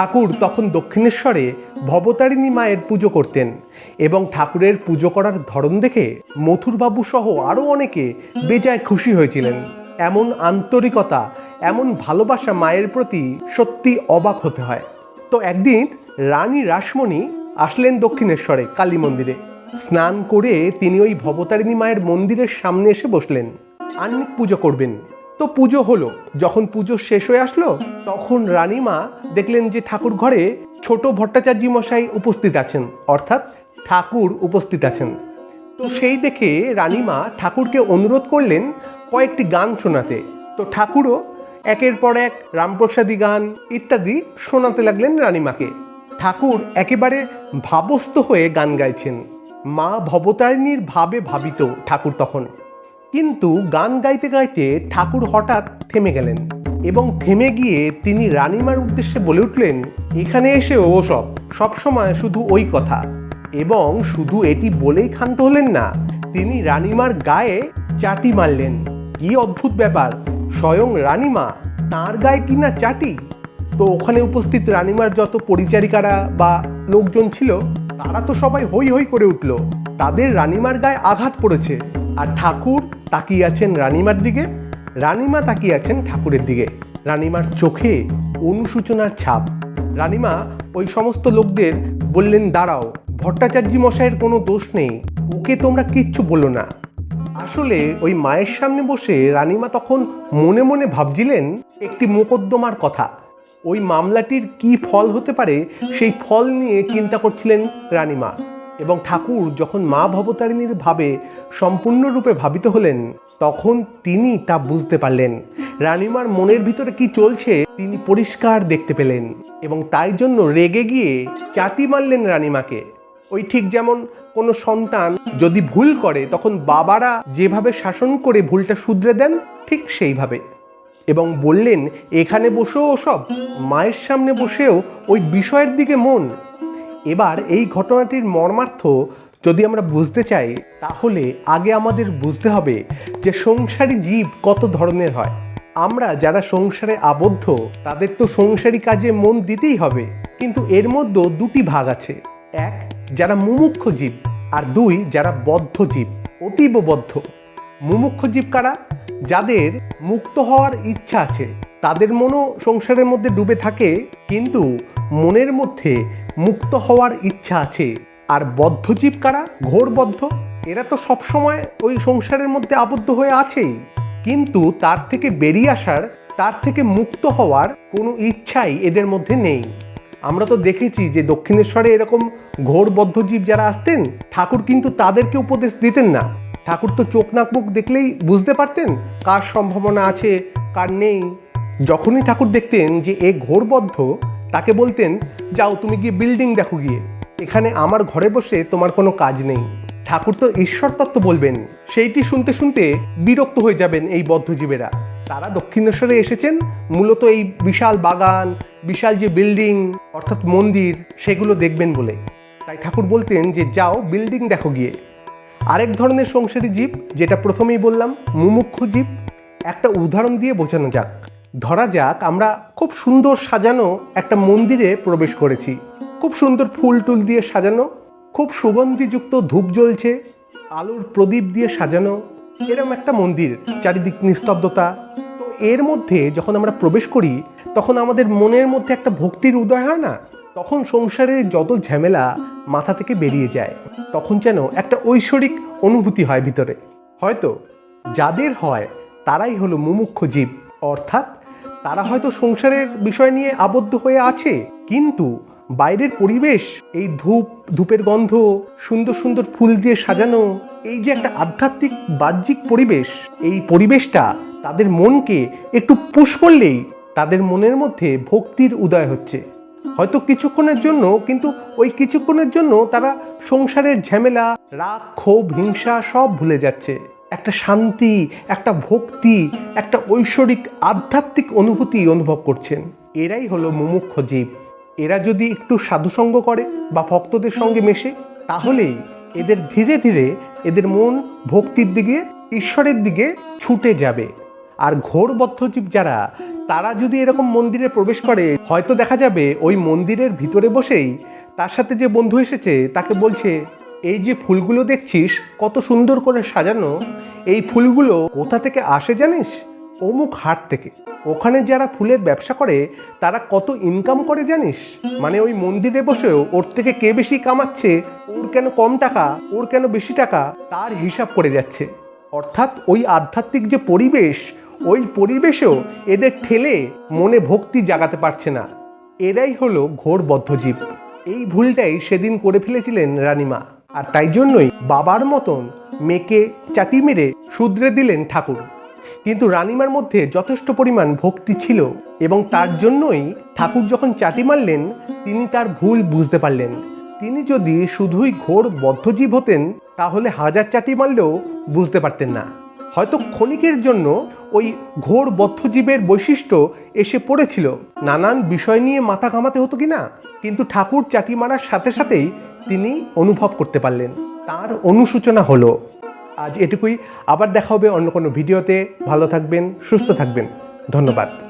ঠাকুর তখন দক্ষিণেশ্বরে ভবতারিণী মায়ের পুজো করতেন এবং ঠাকুরের পুজো করার ধরন দেখে মথুরবাবু সহ আরও অনেকে বেজায় খুশি হয়েছিলেন। এমন আন্তরিকতা, এমন ভালোবাসা মায়ের প্রতি সত্যি অবাক হতে হয়। তো একদিন রানী রাসমণি আসলেন দক্ষিণেশ্বরে কালী মন্দিরে। স্নান করে তিনি ওই ভবতারিণী মায়ের মন্দিরের সামনে এসে বসলেন। আন্নিক পুজো করবেন। তো পুজো হলো। যখন পুজো শেষ হয়ে আসলো, তখন রানীমা দেখলেন যে ঠাকুর ঘরে ছোট ভট্টাচার্য মশাই উপস্থিত আছেন, অর্থাৎ ঠাকুর উপস্থিত আছেন। তো সেই দেখে রানীমা ঠাকুরকে অনুরোধ করলেন কয়েকটি গান শোনাতে। তো ঠাকুরও একের পর এক রামপ্রসাদী গান ইত্যাদি শোনাতে লাগলেন রানীমাকে। ঠাকুর একেবারে ভাবস্থ হয়ে গান গাইছেন। মা ভবতারিণীর ভাবে ভাবিত ঠাকুর তখন। কিন্তু গান গাইতে গাইতে ঠাকুর হঠাৎ থেমে গেলেন এবং থেমে গিয়ে তিনি রানিমার উদ্দেশ্যে বলে উঠলেন, এখানে এসে ও সব সবসময় শুধু ওই কথা। এবং শুধু এটি বলেই ক্ষান্ত হলেন না, তিনি রানীমার গায়ে চাটি মারলেন। কি অদ্ভুত ব্যাপার, স্বয়ং রানিমা তার গায়ে কিনা চাটি? তো ওখানে উপস্থিত রানীমার যত পরিচারিকারা বা লোকজন ছিল, তারা তো সবাই হই হই করে উঠল। তাদের রানিমার গায়ে আঘাত পড়েছে। আর ঠাকুর তাকিয়ে আছেন রানীমার দিকে, রানীমা তাকিয়ে আছেন ঠাকুরের দিকে। রানীমার চোখে অনুসূচনার ছাপ। রানীমা ওই সমস্ত লোকদের বললেন, দাঁড়াও, ভট্টাচার্য মশাইয়ের কোনো দোষ নেই, ওকে তোমরা কিচ্ছু বলো না। আসলে ওই মায়ের সামনে বসে রানীমা তখন মনে মনে ভাবছিলেন, একটি মোকদ্দমার কথা। ওই মামলাটির কি ফল হতে পারে, সেই ফল নিয়ে চিন্তা করছিলেন রানীমা। এবং ঠাকুর যখন মা ভবতারিণীর ভাবে সম্পূর্ণরূপে ভাবিত হলেন, তখন তিনি তা বুঝতে পারলেন। রানীমার মনের ভিতরে কি চলছে, তিনি পরিষ্কার দেখতে পেলেন এবং তাই জন্য রেগে গিয়ে চাটি মারলেন রানীমাকে। ওই ঠিক যেমন কোনো সন্তান যদি ভুল করে, তখন বাবারা যেভাবে শাসন করে ভুলটা শুধরে দেন, ঠিক সেইভাবে। এবং বললেন, এখানে বসেও সব মায়ের সামনে বসেও ওই বিষয়ের দিকে মন। এবার এই ঘটনাটির মর্মার্থ যদি আমরা বুঝতে চাই, তাহলে আগে আমাদের বুঝতে হবে যে সংসারী জীব কত ধরনের হয়। আমরা যারা সংসারে আবদ্ধ, তাদের তো সংসারী কাজে মন দিতেই হবে। কিন্তু এর মধ্যে দুটি ভাগ আছে। এক, যারা মুমুক্ষ জীব, আর দুই, যারা বদ্ধ জীব, অতীব বদ্ধ। মুমুক্ষ জীব কারা? যাদের মুক্ত হওয়ার ইচ্ছা আছে। তাদের মনও সংসারের মধ্যে ডুবে থাকে, কিন্তু মনের মধ্যে মুক্ত হওয়ার ইচ্ছা আছে। আর বদ্ধজীব কারা? ঘোরবদ্ধ এরা তো সবসময় ওই সংসারের মধ্যে আবদ্ধ হয়ে আছেই কিন্তু তার থেকে বেরিয়ে আসার, তার থেকে মুক্ত হওয়ার কোনো ইচ্ছাই এদের মধ্যে নেই। আমরা তো দেখেছি যে দক্ষিণেশ্বরে এরকম ঘোর বদ্ধজীব যারা আসতেন, ঠাকুর কিন্তু তাদেরকে উপদেশ দিতেন না। ঠাকুর তো চোখ নাক মুখ দেখলেই বুঝতে পারতেন কার সম্ভাবনা আছে, কার নেই। যখনই ঠাকুর দেখতেন যে এ ঘোরবদ্ধ তাকে বলতেন, যাও তুমি গিয়ে বিল্ডিং দেখো গিয়ে। এখানে আমার ঘরে বসে তোমার কোনো কাজ নেই। ঠাকুর তো ঈশ্বর তত্ত্ব বলবেন। সেইটি শুনতে শুনতে বিরক্ত হয়ে যাবেন এই বদ্ধজীবেরা। তারা দক্ষিণেশ্বরে এসেছেন, মূলত এই বিশাল বাগান, বিশাল যে বিল্ডিং, অর্থাৎ মন্দির, সেগুলো দেখবেন বলে। তাই ঠাকুর বলতেন যে, যাও বিল্ডিং দেখো গিয়ে। আরেক ধরনের সংসারী জীব, যেটা প্রথমেই বললাম, মুমুক্ষ জীব, একটা উদাহরণ দিয়ে বোঝানো যাক। ধরা যাক, আমরা খুব সুন্দর সাজানো একটা মন্দিরে প্রবেশ করেছি। খুব সুন্দর ফুল টুল দিয়ে সাজানো, খুব সুগন্ধিযুক্ত ধূপ জ্বলছে, আলোর প্রদীপ দিয়ে সাজানো, এরম একটা মন্দির, চারিদিক নিস্তব্ধতা। তো এর মধ্যে যখন আমরা প্রবেশ করি, তখন আমাদের মনের মধ্যে একটা ভক্তির উদয় হয় না? তখন সংসারের যত ঝামেলা মাথা থেকে বেরিয়ে যায়, তখন যেন একটা ঐশ্বরিক অনুভূতি হয় ভিতরে। হয়তো যাদের হয়, তারাই হলো মুমুক্ষ জীব, অর্থাৎ তারা হয়তো সংসারের বিষয় নিয়ে আবদ্ধ হয়ে আছে। কিন্তু বাইরের পরিবেশ, এই ধূপ, ধূপের গন্ধ, সুন্দর সুন্দর ফুল দিয়ে সাজানো, এই যে একটা আধ্যাত্মিক, বাহ্যিক পরিবেশ, এই পরিবেশটা তাদের মনকে একটু পুশ করলেই তাদের মনের মধ্যে ভক্তির উদয় হচ্ছে। হয়তো কিছুক্ষণের জন্য, কিন্তু ওই কিছুক্ষণের জন্য তারা সংসারের ঝামেলা, রাগ, ক্ষোভ, হিংসা সব ভুলে যাচ্ছে। একটা শান্তি, একটা ভক্তি, একটা ঐশ্বরিক, আধ্যাত্মিক অনুভূতি অনুভব করছেন। এরাই হলো মুমুক্ষ জীব। এরা যদি একটু সাধুসঙ্গ করে বা ভক্তদের সঙ্গে মেশে, তাহলেই এদের ধীরে ধীরে এদের মন ভক্তির দিকে, ঈশ্বরের দিকে ছুটে যাবে। আর ঘোর বদ্ধজীব যারা, তারা যদি এরকম মন্দিরে প্রবেশ করে, হয়তো দেখা যাবে ওই মন্দিরের ভিতরে বসেই তার সাথে যে বন্ধু এসেছে, তাকে বলছে এই যে ফুলগুলো দেখছিস, কত সুন্দর করে সাজানো, এই ফুলগুলো কোথা থেকে আসে জানিস? অমুক হাট থেকে। ওখানে যারা ফুলের ব্যবসা করে, তারা কত ইনকাম করে জানিস? মানে ওই মন্দিরে বসেও ওর থেকে কে বেশি কামাচ্ছে, ওর কেন কম টাকা, ওর কেন বেশি টাকা, তার হিসাব করে যাচ্ছে। অর্থাৎ ওই আধ্যাত্মিক যে পরিবেশ, ওই পরিবেশেও এদের ঠেলে মনে ভক্তি জাগাতে পারছে না। এরাই হলো ঘোর বদ্ধজীব এই ভুলটাই সেদিন করে ফেলেছিলেন রানীমা। আর তাই জন্যই বাবার মতন মেয়েকে চাটি মেরে শুধরে দিলেন ঠাকুর। কিন্তু রানীমার মধ্যে যথেষ্ট পরিমাণ ভক্তি ছিল এবং তার জন্যই ঠাকুর যখন চাটি মারলেন, তিনি তার ভুল বুঝতে পারলেন। তিনি যদি শুধুই ঘোর বদ্ধজীব হতেন, তাহলে হাজার চাটি মারলেও বুঝতে পারতেন না। হয়তো ক্ষণিকের জন্য ওই ঘোর বদ্ধজীবের বৈশিষ্ট্য এসে পড়েছিল। নানান বিষয় নিয়ে মাথা ঘামাতে হতো কি না কিন্তু ঠাকুর চাটি মারার সাথে সাথেই তিনি অনুভব করতে পারলেন। তার অনুসূচনা হলো, আজ এটুকুই। আবার দেখা হবে অন্য কোনো ভিডিওতে। ভালো থাকবেন, সুস্থ থাকবেন। ধন্যবাদ।